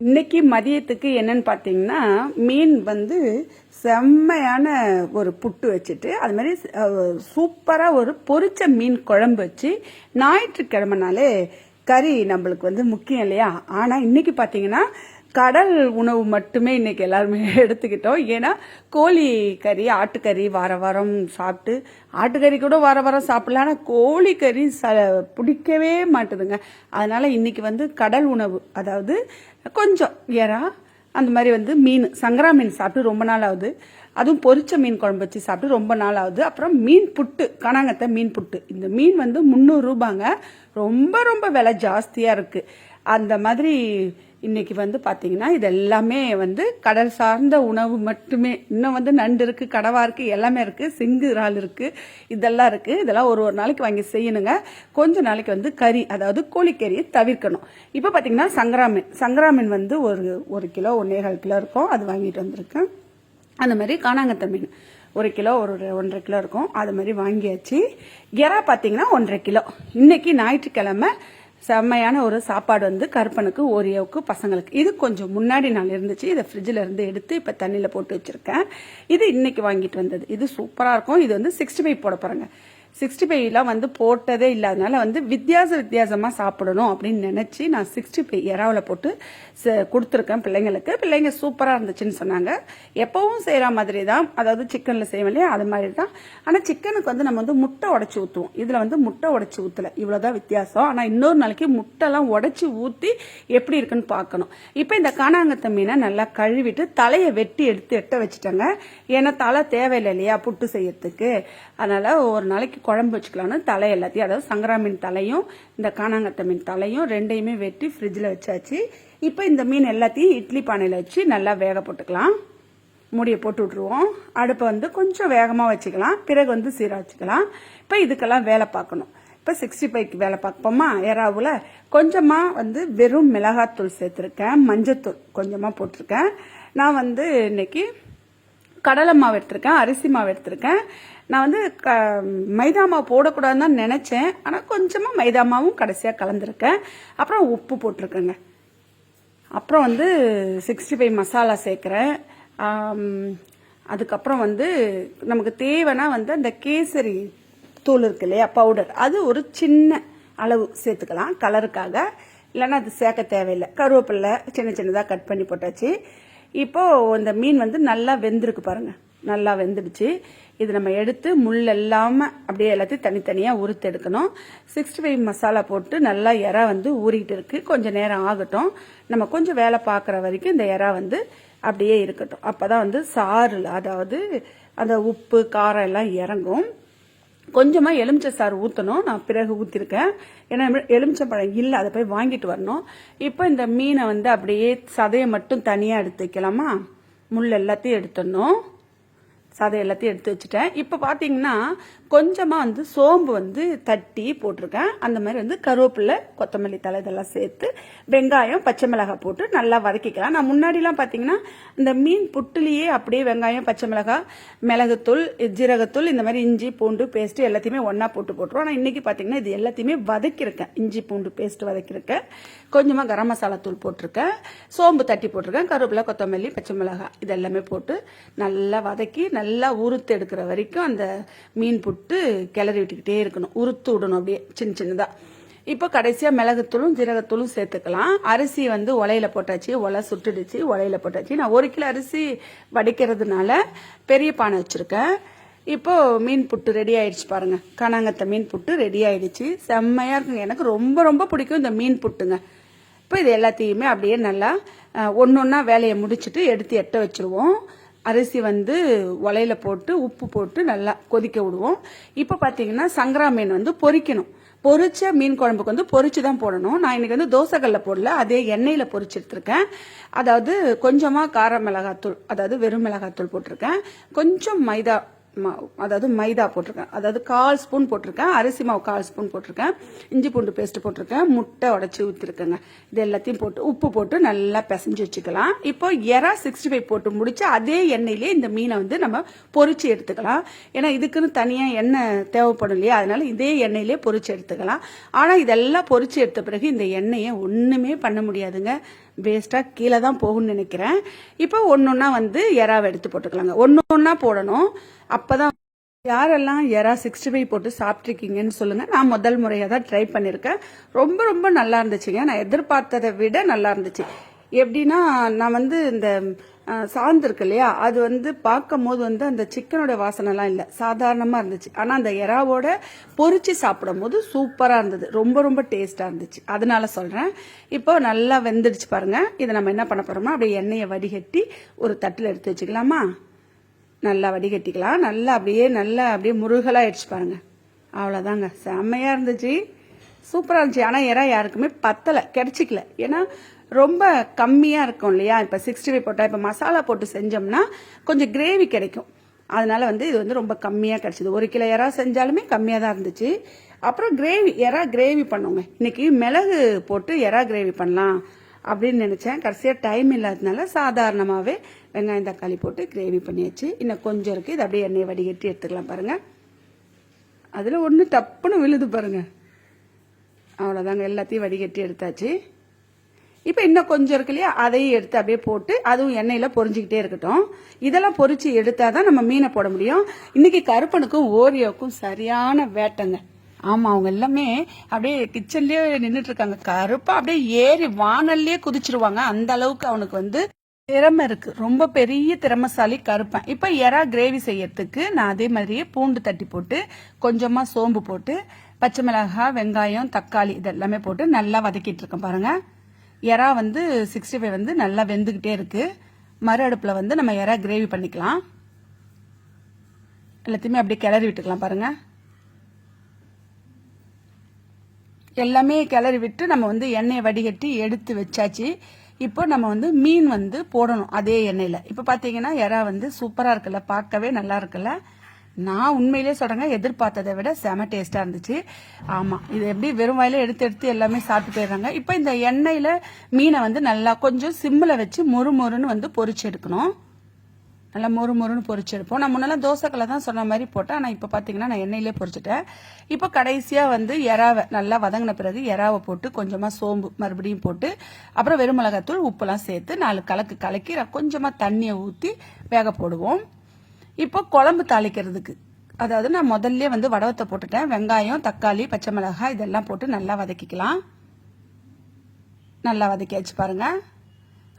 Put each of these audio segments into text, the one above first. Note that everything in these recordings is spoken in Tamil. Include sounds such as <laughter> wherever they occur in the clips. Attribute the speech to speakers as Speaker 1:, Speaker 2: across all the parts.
Speaker 1: இன்னைக்கு மதியத்துக்கு என்னன்னு பார்த்தீங்கன்னா மீன் வந்து செம்மையான ஒரு புட்டு வச்சுட்டு அது மாதிரி சூப்பராக ஒரு பொரிச்ச மீன் குழம்பு வச்சு ஞாயிற்றுக்கிழமைனாலே கறி நம்மளுக்கு வந்து முக்கியம் இல்லையா? ஆனால் இன்னைக்கு பார்த்தீங்கன்னா கடல் உணவு மட்டுமே இன்னைக்கு எல்லாருமே <laughs> எடுத்துக்கிட்டோம். ஏன்னா கோழி கறி ஆட்டுக்கறி வார வாரம் சாப்பிட்டு ஆட்டுக்கறி கூட வார வாரம் சாப்பிடலாம். ஆனால் கோழி கறி ச பிடிக்கவே மாட்டுதுங்க. அதனால இன்னைக்கு வந்து கடல் உணவு அதாவது கொஞ்சம் எறா அந்த மாதிரி வந்து மீன் சங்கரா மீன் சாப்பிட்டு ரொம்ப நாள் ஆகுது. அதுவும் பொரிச்ச மீன் குழம்பு வச்சு சாப்பிட்டு ரொம்ப நாள் ஆகுது. அப்புறம் மீன் புட்டு கனாங்கத்தை மீன் புட்டு. இந்த மீன் வந்து முந்நூறு ரூபாங்க. ரொம்ப ரொம்ப விலை ஜாஸ்தியாக இருக்குது அந்த மாதிரி இன்னைக்கு வந்து பார்த்தீங்கன்னா இது எல்லாமே வந்து கடல் சார்ந்த உணவு மட்டுமே. இன்னும் வந்து நண்டு இருக்கு கடவா இருக்கு எல்லாமே இருக்கு சிங்கு இறால் இருக்கு இதெல்லாம் இருக்கு. இதெல்லாம் ஒரு ஒரு நாளைக்கு வாங்கி செய்யணுங்க. கொஞ்ச நாளைக்கு வந்து கறி அதாவது கோழிக்கறியை தவிர்க்கணும். இப்போ பார்த்தீங்கன்னா சங்கராமீன். சங்கராமீன் வந்து ஒரு ஒரு கிலோ ஒன்னேகால் கிலோ இருக்கும். அது வாங்கிட்டு வந்திருக்கேன். அந்த மாதிரி காணாங்கத்த மீன். ஒரு கிலோ ஒரு ஒன்றரை கிலோ இருக்கும். அது மாதிரி வாங்கியாச்சு. எறா பார்த்தீங்கன்னா ஒன்றரை கிலோ. இன்னைக்கு ஞாயிற்றுக்கிழமை செம்மையான ஒரு சாப்பாடு வந்து கருப்பனுக்கு ஓரியோவுக்கு பசங்களுக்கு. இது கொஞ்சம் முன்னாடி நாள் இருந்துச்சு. இதை ஃப்ரிட்ஜில் இருந்து எடுத்து இப்போ தண்ணியில் போட்டு வச்சுருக்கேன். இது இன்னைக்கு வாங்கிட்டு வந்தது. இது சூப்பராக இருக்கும். இது வந்து சிக்ஸ்டி ஃபைவ் போட போகிறேங்க சிக்ஸ்டி ஃபைவ்லாம் வந்து போட்டதே இல்லாதனால வந்து வித்தியாச வித்தியாசமாக சாப்பிடணும் அப்படின்னு நினச்சி நான் சிக்ஸ்டி ஃபைவ் இறாவில் போட்டு கொடுத்துருக்கேன் பிள்ளைங்களுக்கு. பிள்ளைங்க சூப்பராக இருந்துச்சுன்னு சொன்னாங்க. எப்பவும் செய்கிற மாதிரி தான் அதாவது சிக்கனில் செய்வோம் இல்லையா? அது மாதிரி தான் ஆனால் சிக்கனுக்கு வந்து நம்ம வந்து முட்டை உடச்சி ஊற்றுவோம் இதில் வந்து முட்டை உடச்சி ஊற்றலை இவ்வளோதான் வித்தியாசம். ஆனால் இன்னொரு நாளைக்கு முட்டைலாம் உடச்சி ஊற்றி எப்படி இருக்குன்னு பார்க்கணும். இப்போ இந்த காணாங்கத்த மீனை நல்லா கழுவிட்டு தலையை வெட்டி எடுத்து எட்ட வச்சுட்டாங்க. ஏன்னா தலை தேவையில்லை இல்லையா? புட்டு செய்யறதுக்கு. அதனால் ஒரு நாளைக்கு குழம்பு வச்சுக்கலாம்னு தலை எல்லாத்தையும் அதாவது சங்கரா மீன் தலையும் இந்த காணாங்கத்த மீன் தலையும் ரெண்டையுமே வெட்டி ஃப்ரிட்ஜில் வச்சாச்சு. இப்போ இந்த மீன் எல்லாத்தையும் இட்லி பானையில் வச்சு நல்லா வேக போட்டுக்கலாம். மூடியை போட்டு விட்ருவோம் அடுப்பை வந்து கொஞ்சம் வேகமாக வச்சுக்கலாம். பிறகு வந்து சீராக வச்சுக்கலாம். இப்போ இதுக்கெல்லாம் வேலை பார்க்கணும். இப்போ சிக்ஸ்டி ஃபைவ்க்கு வேலை பார்ப்போமா? ஏறாவில் கொஞ்சமாக வந்து வெறும் மிளகாத்தூள் சேர்த்துருக்கேன். மஞ்சத்தூள் கொஞ்சமாக போட்டிருக்கேன். நான் வந்து இன்னைக்கு கடலை மாவு எடுத்திருக்கேன் அரிசி மாவு எடுத்திருக்கேன். நான் வந்து க மைதா மாவு போடக்கூடாதுன்னு தான் நினச்சேன். ஆனால் கொஞ்சமாக மைதா மாவும் கடைசியாக கலந்துருக்கேன். அப்புறம் உப்பு போட்டிருக்கேங்க. அப்புறம் வந்து சிக்ஸ்டி ஃபைவ் மசாலா சேர்க்குறேன். அதுக்கப்புறம் வந்து நமக்கு தேவைன்னா வந்து அந்த கேசரி தூள் இருக்கு இல்லையா பவுடர். அது ஒரு சின்ன அளவு சேர்த்துக்கலாம் கலருக்காக இல்லைன்னா அது சேர்க்க தேவையில்லை. கருவேப்பில்லை சின்ன சின்னதாக கட் பண்ணி போட்டாச்சு. இப்போ இந்த மீன் வந்து நல்லா வெந்திருக்கு பாருங்கள் நல்லா வெந்துடுச்சு. இது நம்ம எடுத்து முள் இல்லாமல் அப்படியே எல்லாத்தையும் தனித்தனியாக உறுத்து எடுக்கணும். சிக்ஸ்டி ஃபைவ் மசாலா போட்டு நல்லா இறா வந்து ஊறிக்கிட்டு இருக்குது கொஞ்சம் நேரம் ஆகட்டும். நம்ம கொஞ்சம் வேலை பார்க்குற வரைக்கும் இந்த இறா வந்து அப்படியே இருக்கட்டும். அப்போ தான் வந்து சாறில் அதாவது அந்த உப்பு காரம் எல்லாம் இறங்கும். கொஞ்சமாக எலுமிச்சை சாறு ஊற்றணும் நான் பிறகு ஊற்றிருக்கேன் ஏன்னா எலுமிச்சை பழம் இல்லை அதை போய் வாங்கிட்டு வரணும். இப்போ இந்த மீனை வந்து அப்படியே சதையை மட்டும் தனியாக எடுத்து வைக்கலாமா? முள் எல்லாத்தையும் எடுத்துடணும். சதை எல்லாத்தையும் எடுத்து வச்சுட்டேன். இப்போ பார்த்தீங்கன்னா கொஞ்சமாக வந்து சோம்பு வந்து தட்டி போட்டிருக்கேன். அந்த மாதிரி வந்து கருவேப்பிலை கொத்தமல்லி தலை இதெல்லாம் சேர்த்து வெங்காயம் பச்சை மிளகாய் போட்டு நல்லா வதக்கிக்கலாம். நான் முன்னாடிலாம் பார்த்தீங்கன்னா இந்த மீன் புட்டுலேயே அப்படியே வெங்காயம் பச்சை மிளகாய் மிளகுத்தூள் ஜீரகத்தூள் இந்த மாதிரி இஞ்சி பூண்டு பேஸ்ட்டு எல்லாத்தையுமே ஒன்றா போட்டு போட்டுருவோம். ஆனால் இன்றைக்கி பார்த்தீங்கன்னா இது எல்லாத்தையுமே வதக்கியிருக்கேன். இஞ்சி பூண்டு பேஸ்ட் வதக்கியிருக்கேன். கொஞ்சமாக கரம் மசாலா தூள் போட்டிருக்கேன். சோம்பு தட்டி போட்டிருக்கேன். கருவேப்பிலை கொத்தமல்லி பச்சை மிளகாய் இது எல்லாமே போட்டு நல்லா வதக்கி நல்லா உறுத்து எடுக்கிற வரைக்கும் அந்த மீன் புட்டு கிளறி விட்டுக்கிட்டே இருக்கணும். உறுத்து விடணும் அப்படியே சின்ன சின்னதாக இப்போ கடைசியாக மிளகுத்தூளும் ஜீரகத்தூளும் சேர்த்துக்கலாம். அரிசி வந்து உலையில போட்டாச்சு உலை சுட்டுடுச்சு உலையில போட்டாச்சு. நான் ஒரு கிலோ அரிசி வடிக்கிறதுனால பெரிய பானை வச்சுருக்கேன். இப்போது மீன் புட்டு ரெடி ஆயிடுச்சு பாருங்க. கனாங்கத்தை மீன் புட்டு ரெடி ஆயிடுச்சு. செம்மையாக இருக்குங்க. எனக்கு ரொம்ப ரொம்ப பிடிக்கும் இந்த மீன் புட்டுங்க. இப்போ இது எல்லாத்தையுமே அப்படியே நல்லா ஒன்று ஒன்றா வேலையை முடிச்சுட்டு எடுத்து எட்ட வச்சுருவோம். அரிசி வந்து உலையில போட்டு உப்பு போட்டு நல்லா கொதிக்க விடுவோம். இப்போ பார்த்தீங்கன்னா சங்கரா மீன் வந்து பொரிக்கணும். பொரிச்ச மீன் குழம்புக்கு வந்து பொரிச்சு தான் போடணும். நான் இன்னைக்கு வந்து தோசைக்கல்ல போடல அதே எண்ணெயில் பொரிச்சு எடுத்திருக்கேன். அதாவது கொஞ்சமாக கார மிளகாத்தூள் அதாவது வெறும் மிளகாத்தூள் போட்டிருக்கேன். கொஞ்சம் மைதா அதாவது மைதா போட்டிருக்கேன். அதாவது கால் ஸ்பூன் போட்டிருக்கேன். அரிசி மாவு கால் ஸ்பூன் போட்டிருக்கேன். இஞ்சி பூண்டு பேஸ்ட் போட்டிருக்கேன். முட்டை உடச்சி ஊற்றிருக்கேங்க இது எல்லாத்தையும் போட்டு உப்பு போட்டு நல்லா பிசைஞ்சு வச்சுக்கலாம். இப்போ எறா சிக்ஸ்டி ஃபைவ் போட்டு முடிச்சு அதே எண்ணெயிலே இந்த மீனை வந்து நம்ம பொறிச்சு எடுத்துக்கலாம். ஏன்னா இதுக்குன்னு தனியாக எண்ணெய் தேவைப்படும் இல்லையா? அதனால இதே எண்ணெயிலே பொறிச்சு எடுத்துக்கலாம். ஆனால் இதெல்லாம் பொறிச்சு எடுத்த பிறகு இந்த எண்ணெயை ஒன்றுமே பண்ண முடியாதுங்க. வேஸ்ட்டாக கீழே தான் போகும்னு நினைக்கிறேன். இப்போ ஒன்று ஒன்றா வந்து எறாவை எடுத்து போட்டுக்கலாங்க. ஒன்று ஒன்றா போடணும். அப்போ தான் யாரெல்லாம் எறா சிக்ஸ்டி ஃபைவ் போட்டு சாப்பிட்ருக்கீங்கன்னு சொல்லுங்கள் நான் முதல் முறையாக தான் ட்ரை பண்ணியிருக்கேன் ரொம்ப ரொம்ப நல்லா இருந்துச்சுங்க. நான் எதிர்பார்த்ததை விட நல்லா இருந்துச்சு. எப்படின்னா நான் வந்து இந்த அஹ், சாந்து இருக்கு இல்லையா? அது வந்து பார்க்கும் போது வந்து அந்த சிக்கனோட வாசனைலாம் இல்லை. சாதாரணமாக இருந்துச்சு. ஆனால் அந்த எறாவோட பொறிச்சு சாப்பிடும் போது சூப்பராக இருந்தது. ரொம்ப ரொம்ப டேஸ்ட்டாக இருந்துச்சு. அதனால சொல்கிறேன் இப்போ நல்லா வெந்துடுச்சு பாருங்கள் இதை நம்ம என்ன பண்ண போகிறோமோ அப்படியே எண்ணெயை வடிகட்டி ஒரு தட்டில் எடுத்து வச்சுக்கலாமா? நல்லா வடிகட்டிக்கலாம். நல்லா அப்படியே நல்லா அப்படியே முருகலாக ஆயிடுச்சு பாருங்க. அவ்வளோதாங்க செம்மையாக இருந்துச்சு. சூப்பராக இருந்துச்சு. ஆனால் இறா யாருக்குமே பத்தலை. கிடச்சிக்கல. ஏன்னா ரொம்ப கம்மியாக இருக்கும் இல்லையா? இப்போ சிக்ஸ்டி ஃபைவ் போட்டால் இப்போ மசாலா போட்டு செஞ்சோம்னா கொஞ்சம் கிரேவி கிடைக்கும். அதனால வந்து இது வந்து ரொம்ப கம்மியாக கிடச்சிது. ஒரு கிலோ இறா செஞ்சாலுமே கம்மியாக தான் இருந்துச்சு. அப்புறம் கிரேவி எறா கிரேவி பண்ணுவோங்க இன்னைக்கு மிளகு போட்டு எறா கிரேவி பண்ணலாம் அப்படின்னு நினச்சேன். கடைசியாக டைம் இல்லாததுனால சாதாரணமாகவே வெங்காயம் தக்காளி போட்டு கிரேவி பண்ணியாச்சு. இன்னும் கொஞ்சம் இருக்குது இது அப்படியே எண்ணெயை வடிகட்டி எடுத்துக்கலாம் பாருங்கள் அதில் ஒன்று டப்புன்னு விழுது பாருங்கள் அவ்வளோதாங்க எல்லாத்தையும் வடிகட்டி எடுத்தாச்சு. இப்போ இன்னும் கொஞ்சம் இருக்கு இல்லையா? அதையும் எடுத்து அப்படியே போட்டு அதுவும் எண்ணெயில் பொரிஞ்சிக்கிட்டே இருக்கட்டும். இதெல்லாம் பொறிச்சு எடுத்தால் தான் நம்ம மீனை போட முடியும். இன்றைக்கி கருப்பனுக்கும் ஓரியோக்கும் சரியான வேட்டங்க. ஆமாம் அவங்க எல்லாமே அப்படியே கிச்சன்லேயே நின்றுட்டு இருக்காங்க. கருப்பா அப்படியே ஏறி வானல்லையே குதிச்சிருவாங்க. அந்த அளவுக்கு அவனுக்கு வந்து திறமை இருக்கு. ரொம்ப பெரிய திறமைசாலி கருப்பேன். இப்போ எறா கிரேவி செய்யறதுக்கு நான் அதே மாதிரியே பூண்டு தட்டி போட்டு கொஞ்சமா சோம்பு போட்டு பச்சை மிளகாய் வெங்காயம் தக்காளி இதெல்லாமே போட்டு நல்லா வதக்கிட்டு இருக்கேன் பாருங்க. எறா வந்து சிக்ஸ்டி ஃபைவ் வந்து நல்லா வெந்துக்கிட்டே இருக்கு. மறு அடுப்புல வந்து நம்ம எறா கிரேவி பண்ணிக்கலாம். எல்லாத்தையுமே அப்படியே கிளறி விட்டுக்கலாம் பாருங்க. எல்லாமே கிளறி விட்டு நம்ம வந்து எண்ணெயை வடிகட்டி எடுத்து வச்சாச்சு. இப்போ நம்ம வந்து மீன் வந்து போடணும் அதே எண்ணெயில். இப்போ பார்த்தீங்கன்னா எறா வந்து சூப்பராக இருக்குல்ல பார்க்கவே நல்லா இருக்குல்ல. நான் உண்மையிலே சொல்கிறேங்க எதிர்பார்த்ததை விட செம டேஸ்ட்டாக இருந்துச்சு. ஆமாம் இது எப்படி வெறும் வாயில எடுத்து எடுத்து எல்லாமே சாப்பிட்டு போயிடுறாங்க. இப்போ இந்த எண்ணெயில் மீனை வந்து நல்லா கொஞ்சம் சிம்மில் வச்சு மொறு மொறுன்னு வந்து பொறிச்சு எடுக்கணும். நல்லா மொறு மொறுன்னு பொரிச்செடுப்போம் நான் முன்னெல்லாம் தோசைக்கல்ல தான் சொன்ன மாதிரி போட்டேன். ஆனால் இப்போ பார்த்தீங்கன்னா நான் எண்ணெயிலே பொரிச்சிட்டேன் இப்போ கடைசியாக வந்து எறாவை நல்லா வதங்கின பிறகு எறாவை போட்டு கொஞ்சமாக சோம்பு மறுபடியும் போட்டு அப்புறம் வெறும் மிளகாத்தூள் உப்புலாம் சேர்த்து நாலு கலக்கு கலக்கி கொஞ்சமாக தண்ணியை ஊற்றி வேக போடுவோம். இப்போ குழம்பு தாளிக்கிறதுக்கு. அதாவது நான் முதல்ல வந்து வடவத்தை போட்டுட்டேன். வெங்காயம் தக்காளி பச்சை மிளகாய் இதெல்லாம் போட்டு நல்லா வதக்கிக்கலாம். நல்லா வதக்கியாச்சு பாருங்கள்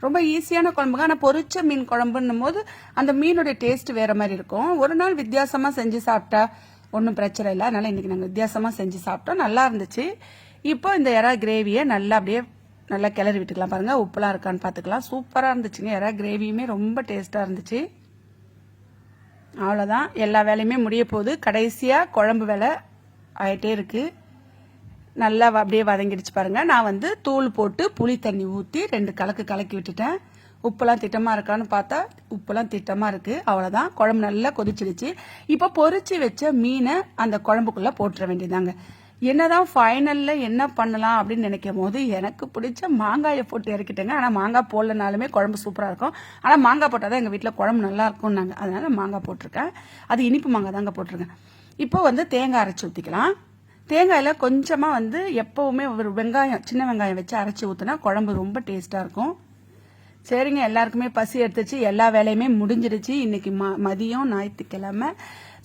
Speaker 1: ரொம்ப ஈஸியான குழம்புங்க. ஆனால் பொரிச்ச மீன் குழம்புன்னும் போது அந்த மீனுடைய டேஸ்ட் வேற மாதிரி இருக்கும். ஒரு நாள் வித்தியாசமாக செஞ்சு சாப்பிட்டா ஒன்றும் பிரச்சனை இல்லை. அதனால இன்னைக்கு நாங்கள் வித்தியாசமாக செஞ்சு சாப்பிட்டோம். நல்லா இருந்துச்சு. இப்போ இந்த எறா கிரேவியை நல்லா அப்படியே நல்லா கிளறி விட்டுக்கலாம் பாருங்க. உப்புலாம் இருக்கான்னு பார்த்துக்கலாம். சூப்பராக இருந்துச்சுங்க. எறா கிரேவியுமே ரொம்ப டேஸ்ட்டாக இருந்துச்சு. அவ்வளோதான் எல்லா வேலையுமே முடிய போகுது. கடைசியாக குழம்பு வேலை ஆயிட்டே இருக்குது நல்லா அப்படியே வதங்கிடுச்சு பாருங்க. நான் வந்து தூள் போட்டு புளி தண்ணி ஊற்றி ரெண்டு கலக்கு கலக்கி விட்டுட்டேன். உப்புலாம் திட்டமாக இருக்கான்னு பார்த்தா உப்புலாம் திட்டமாக இருக்குது அவ்வளோதான் குழம்பு நல்லா கொதிச்சிடுச்சு. இப்போ பொறிச்சு வச்ச மீனை அந்த குழம்புக்குள்ளே போட்டுற வேண்டியதாங்க என்னதான் ஃபைனலில் என்ன பண்ணலாம் அப்படின்னு நினைக்கும் போது எனக்கு பிடிச்ச மாங்காயை போட்டு இறக்கிட்டேங்க. ஆனால் மாங்காய் போடலனாலுமே குழம்பு சூப்பராக இருக்கும். ஆனால் மாங்காய் போட்டால் தான் எங்கள் வீட்டில் குழம்பு நல்லா இருக்கும்னாங்க. அதனால் மாங்காய் போட்டிருக்கேன். அது இனிப்பு மாங்காய் தாங்க போட்டிருக்கேன். இப்போ வந்து தேங்காய் அரைச்சி ஊற்றிக்கலாம் தேங்காயில் கொஞ்சமாக வந்து எப்போவுமே ஒரு வெங்காயம் சின்ன வெங்காயம் வச்சு அரைச்சி ஊற்றினா குழம்பு ரொம்ப டேஸ்ட்டாக இருக்கும். சரிங்க எல்லாருக்குமே பசி எடுத்துச்சு எல்லா வேலையுமே முடிஞ்சிருச்சு இன்றைக்கி ம மதியம் ஞாயிற்றுக்கிழமை.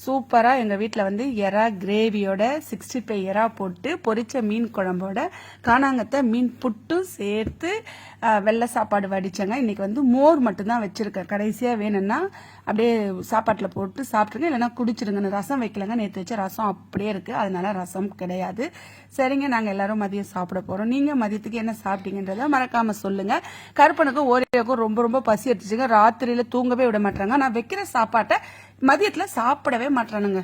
Speaker 1: சூப்பராக எங்கள் வீட்டில் வந்து எறா கிரேவியோட சிக்ஸ்டி ஃபைவ் எறா போட்டு பொரிச்ச மீன் குழம்போட காணாங்கத்தை மீன் புட்டும் சேர்த்து வெள்ளை சாப்பாடு வடிச்சேங்க. இன்றைக்கி வந்து மோர் மட்டும்தான் வச்சுருக்கேன். கடைசியாக வேணும்னா அப்படியே சாப்பாட்டில் போட்டு சாப்பிட்ருங்க இல்லைன்னா குடிச்சிருங்க ரசம் வைக்கலங்க. நேற்று வச்ச ரசம் அப்படியே இருக்குது அதனால ரசம் கிடையாது. சரிங்க நாங்கள் எல்லாரும் மதியம் சாப்பிட போகிறோம் நீங்கள் மதியத்துக்கு என்ன சாப்பிட்டீங்கன்றத மறக்காமல் சொல்லுங்கள் கருப்பனுக்கும் ஓரியோக்கும் ரொம்ப ரொம்ப பசி எடுத்துச்சுங்க. ராத்திரியில் தூங்கவே விட மாட்டாங்க. நான் வைக்கிற சாப்பாட்டை மதியத்தில் சாப்பிடவே மாட்டானுங்க